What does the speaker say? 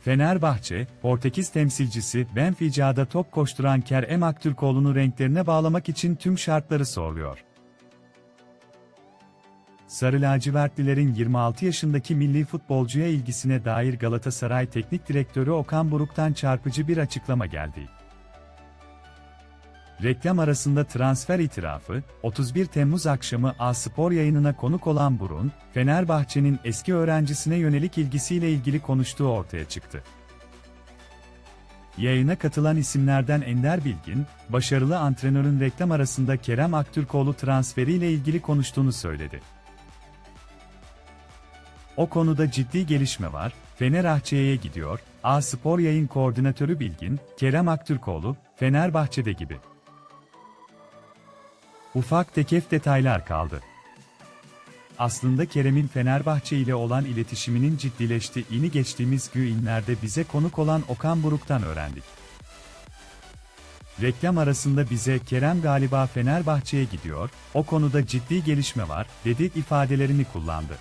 Fenerbahçe, Portekiz temsilcisi Benfica'da top koşturan Kerem Aktürkoğlu'nu renklerine bağlamak için tüm şartları soruluyor. Sarı lacivertlilerin 26 yaşındaki milli futbolcuya ilgisine dair Galatasaray Teknik Direktörü Okan Buruk'tan çarpıcı bir açıklama geldi. Reklam arasında transfer itirafı, 31 Temmuz akşamı A-Spor yayınına konuk olan Burun, Fenerbahçe'nin eski öğrencisine yönelik ilgisiyle ilgili konuştuğu ortaya çıktı. Yayına katılan isimlerden Ender Bilgin, başarılı antrenörün reklam arasında Kerem Aktürkoğlu transferiyle ilgili konuştuğunu söyledi. O konuda ciddi gelişme var, Fenerbahçe'ye gidiyor, A-Spor yayın koordinatörü Bilgin, Kerem Aktürkoğlu, Fenerbahçe'de gibi. Ufak tekef detaylar kaldı. Aslında Kerem'in Fenerbahçe ile olan iletişiminin ciddileştiğini geçtiğimiz günlerde bize konuk olan Okan Buruk'tan öğrendik. Reklam arasında bize Kerem galiba Fenerbahçe'ye gidiyor, o konuda ciddi gelişme var, dedi ifadelerini kullandı.